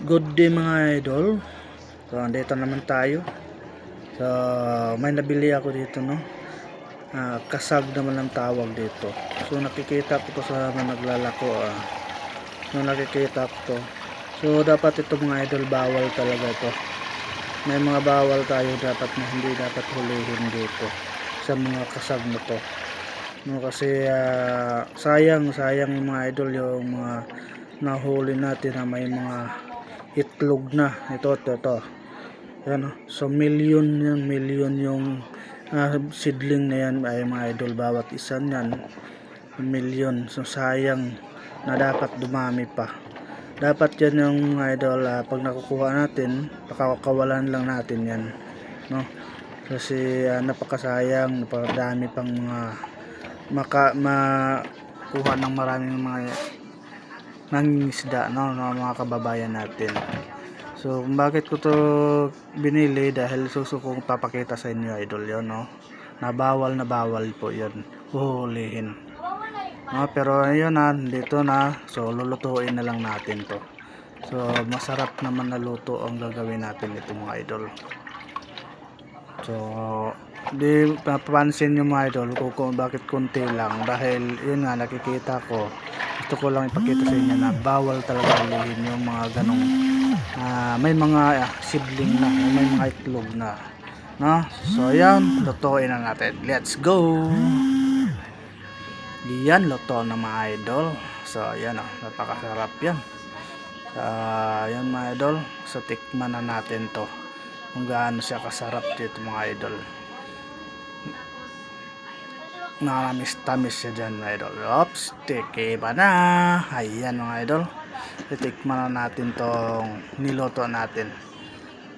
Good day mga idol. So, andito naman tayo. So, may nabili ako dito, no? Ah, kasag naman ang tawag dito. So, nakikita ko to sa mga naglalako, ah. So, nakikita ko to. So, dapat ito mga idol, bawal talaga to. May mga bawal tayo dapat na hindi dapat hulihin dito sa mga kasag na to. No, kasi ah, sayang, sayang mga idol yung mga nahuli natin na may mga itlog na. Ito ito ito. Yan oh. so million yan million yung ah, seedling na yan. Ay mga idol bawat isa niyan million. So sayang na dapat dumami pa. Dapat yan yung mga idol ah, pag nakukuha natin pakakawalan lang natin yan no? Kasi ah, napakasayang napakadami pang mga maka makuha ng maraming mga nangingisda no, no mga kababayan natin. So, bakit ko to binili dahil suso kong papakita sa inyo idol yon no. Na bawal na bawal po 'yon. Huhulihin. No, pero ayun na, dito na. So, lulutuin na lang natin to. So, masarap naman na luto ang gagawin natin ito mga idol. So, di papansin nyo mga idol kung, kung bakit konti lang dahil yun nga nakikita ko gusto ko lang ipakita sa inyo na bawal talaga ulihin yung mga ganong ah, may mga ah, sibling na may mga itlog na no? so yan lutuin na natin. Let's go! Yan luto na mga idol. So yan oh, napakasarap yan. Ah, yan mga idol. So tikman na natin to kung gaano siya kasarap dito mga idol Nakamis-tamis siya dyan mga idol. Oops, tiki ba na? Ayan mga idol. Titikman na natin tong niluto natin.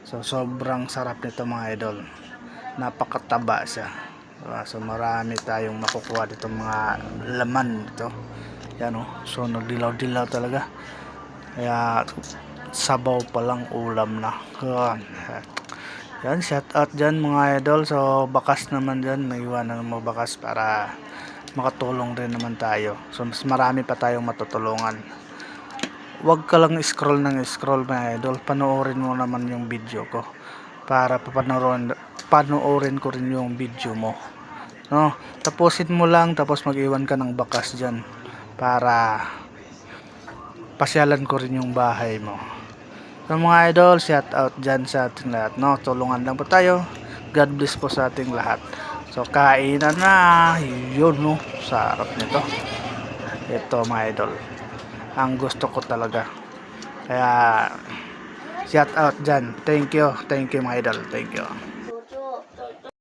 So, sobrang sarap nito mga idol. Napakataba siya. Diba? So, marami tayong makukuha dito mga laman dito. Yan o. So, nagdilaw-dilaw talaga. Kaya, sabaw pa lang ulam na. Yan. Shout out dyan mga idol. So, bakas naman dyan. Naiwanan mga bakas para makatulong rin naman tayo. So, mas marami pa tayong matutulungan. Huwag ka lang scroll ng scroll mga idol. Panoorin mo naman yung video ko. Para papanoorin, panoorin ko rin yung video mo. No? Tapusin mo lang tapos mag-iwan ka ng bakas dyan. Para pasyalan ko rin yung bahay mo. So mga idol, shout out dyan sa ating lahat. No? Tulungan lang po tayo. God bless po sa ating lahat. So kainan na. Yun no. Sarap nito. Ito mga idol. Ang gusto ko talaga. Kaya shout out dyan. Thank you. Thank you mga idol. Thank you.